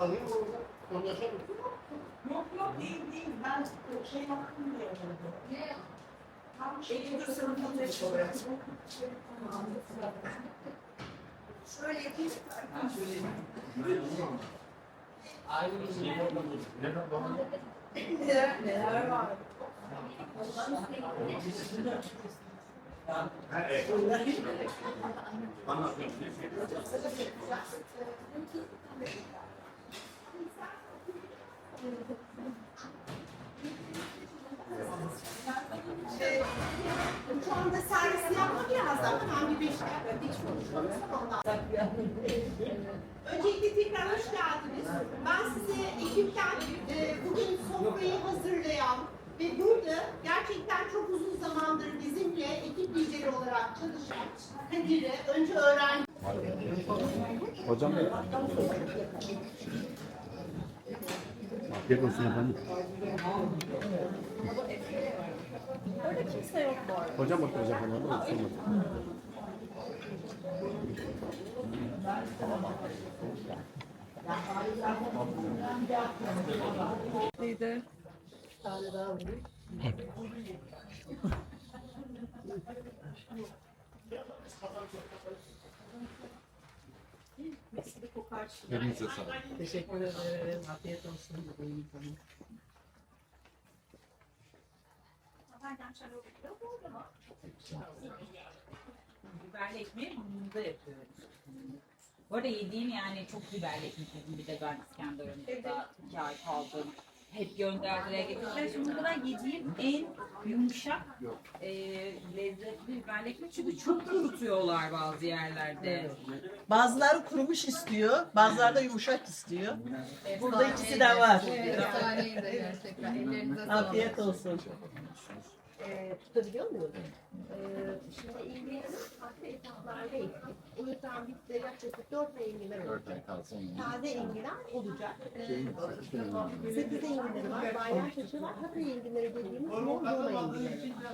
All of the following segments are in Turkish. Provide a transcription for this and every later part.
Alayım mı orada? Konuşalım. Yok yok değil değil. Ben şey yaptım diye oldu. Tam şey sınıfında Şöyle yapayım. Neler neler var. Şey, Şu anda servis yapma birazdan. Ben bir dakika hiç konuşmadım. Ondan. Öncelikle tekrar hoş geldiniz. Ben size ekipten e, bugün sofrayı hazırlayan ve burada gerçekten çok uzun zamandır bizimle ekip lideri olarak çalışan Kadir'i önce öğrenci Hocam Afiyet olsun efendim. Orada kimse yok bu arada. Hocam oturacak herhalde. o sormadı. Neydi? Elinize sağlık. Teşekkür ederim. Afiyet olsun. Biberli ekmeği bunda yapıyoruz. Bu arada yediğim yani çok biberli ekmek yedim bir de ben İskenderun'da iki ay kaldım. Hep gönderdiler getirdiler. Şimdi kadar yediğim en yumuşak e, lezzetli biberli ekmek. Çünkü çok kurutuyorlar bazı yerlerde. Bazıları kurumuş istiyor, bazıları da yumuşak istiyor. E, Burada ikisi de var. Efsaneydi gerçekten. Ellerinize sağlık. Afiyet olsun. Ee, tutabiliyor muyum? Ee, şimdi ilgilenim farklı etaplarda ektik. O yüzden bizde yaklaşık 4 ay enginar olacak. Taze enginar olacak. Ee, 8 enginarı var, bayram taşı var. Hatay enginarı dediğimiz mor enginarı.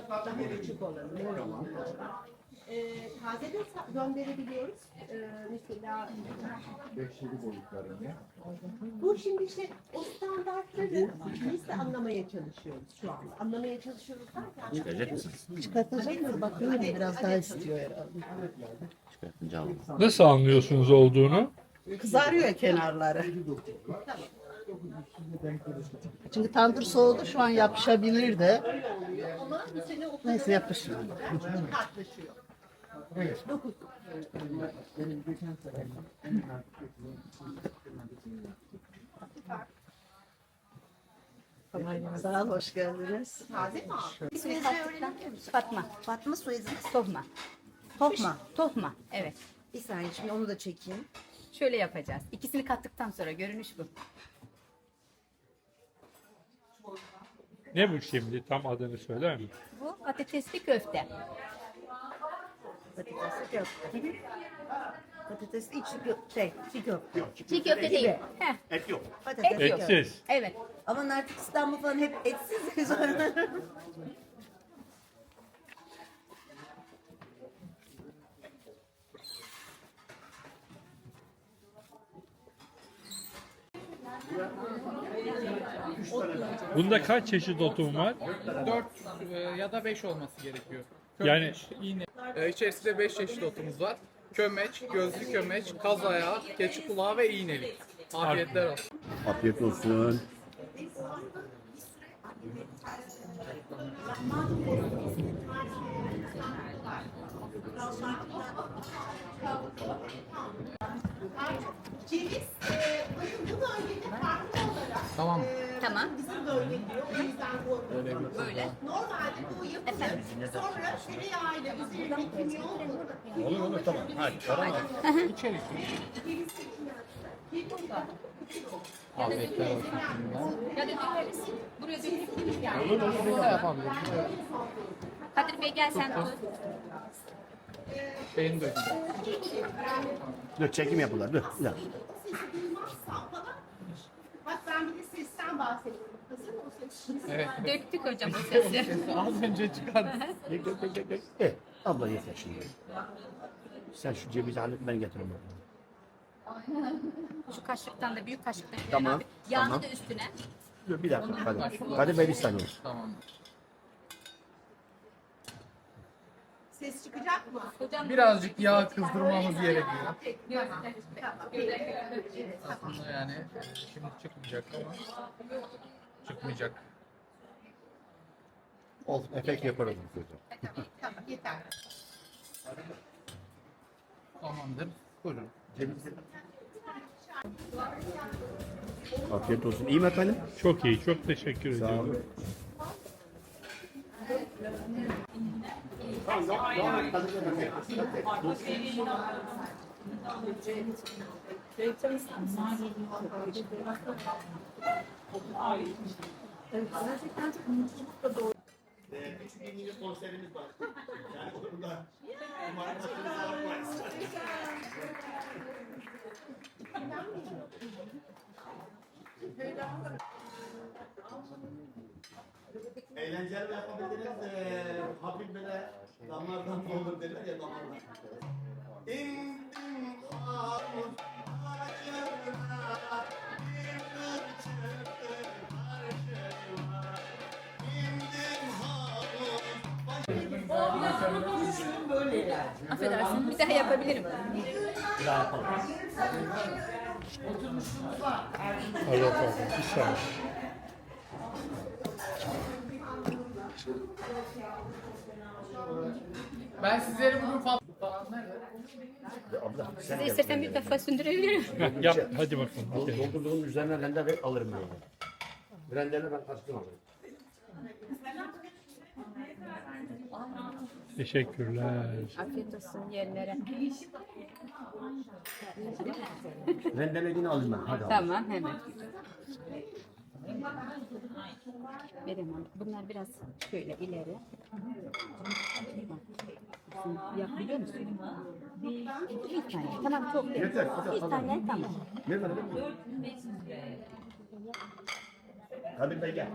Daha küçük olanı, mor enginarı var. Taze de gönderebiliyoruz. Ee, mesela Beşli boyutlarında. bu şimdi işte o standartları biz de anlamaya çalışıyoruz şu anda. Anlamaya çalışıyoruz derken Çıkacak mısınız? Çıkartacak mı? Bakıyorum biraz daha istiyor herhalde. Çıkartınca alın. Nasıl anlıyorsunuz olduğunu? Kızarıyor kenarları. Çünkü tandır soğudu şu an yapışabilir de. ama bu sene o Neyse yapış. Kartlaşıyor. Dokuz. Sağ ol, hoş geldiniz. Taze mi abi? İsminizi öğrenebilir misin? Fatma, Fatma soyadınız? tohma. Tohma. Tohma, evet. Bir saniye şimdi onu da çekeyim. Şöyle yapacağız. İkisini kattıktan sonra görünüş bu. Ne bu şimdi? Tam adını söyler mi? Bu patatesli köfte. Patatesli köfte. Patatesli içli köfte. Şey, çiğ köfte. Çiğ köfte değil. Heh, Et yok. Patatesli Et yok. köfte. Etsiz. evet. Ama artık İstanbul falan hep etsiz. Bunda kaç çeşit otum var? 4 e, ya da 5 olması gerekiyor. Yani- Kömeç, iğne. E, içerisinde 5 çeşit otumuz var. Kömeç, gözlü kömeç, kaz ayağı, keçi kulağı ve iğnelik. Afiyetler olsun. Afiyet olsun. Ceviz, e, bakın bu bölgede farklı olarak Tamam. Tamam. bizim bölge diyor. O yüzden bu Böyle. Normalde bu yapılır. Sonra tereyağıyla üzerine kimyon olur. Olur olur tamam. Hadi. Tamam. İçerik. Ya da dökeriz. Buraya dökebiliriz yani. Bunu da yapabiliriz. Evet. Kadir Bey gel sen tut. Beyin dökümü. Dur çekim yapıyorlar. Dur. Bir dakika. Bak ben bir de sesten bahsediyorum. Hazır mı o ses? Evet. Döktük hocam o sesi. Az önce. Gel gel gel gel. gel. Eh, abla yeter şimdi. Sen şu cevizi hallet ben getiririm. Şu kaşıktan da büyük kaşıktan. Tamam, abi. Yağını tamam. da üstüne. Bir dakika hadi. Hadi ben bir saniye. Tamam. Ses çıkacak mı? Hocam Birazcık yağ kızdırmamız gerekiyor. Tamam. Aslında yani şimdi çıkmayacak ama çıkmayacak. Olsun efekt yaparız. Tamam yeter. Tamamdır. Buyurun. Afiyet olsun. İyi mi efendim? Çok iyi. Çok teşekkür Sağ ediyorum. olun. Küçük bir konserimiz var. Yani onu da umarım bakmayız. Eğlenceli yapabildiniz. Ee, hafif böyle damardan olur derler ya damardan. İndim havuz başına, bir kız çıktı karşıma. İndim havuz affedersin bir daha yapabilirim. Allah pardon. Bir saniye. Ben sizleri bugün falan nerede? Abla sen Size istersen bir defa sündürebilirim. Yap. Hadi bakalım. Hadi. Doldurduğun üzerine render ver alırım ben onu. Renderle ben kaçtım alırım. Teşekkürler. Afiyet olsun yerlere. Renderlediğini alayım ben. Hadi abi. Tamam hemen. Vereyim onu. Bunlar biraz şöyle ileri. Yap biliyor musun? Bir tane. Tamam çok değil. Yeter, Bir tane tamam. Ne var? Kadir Bey gel.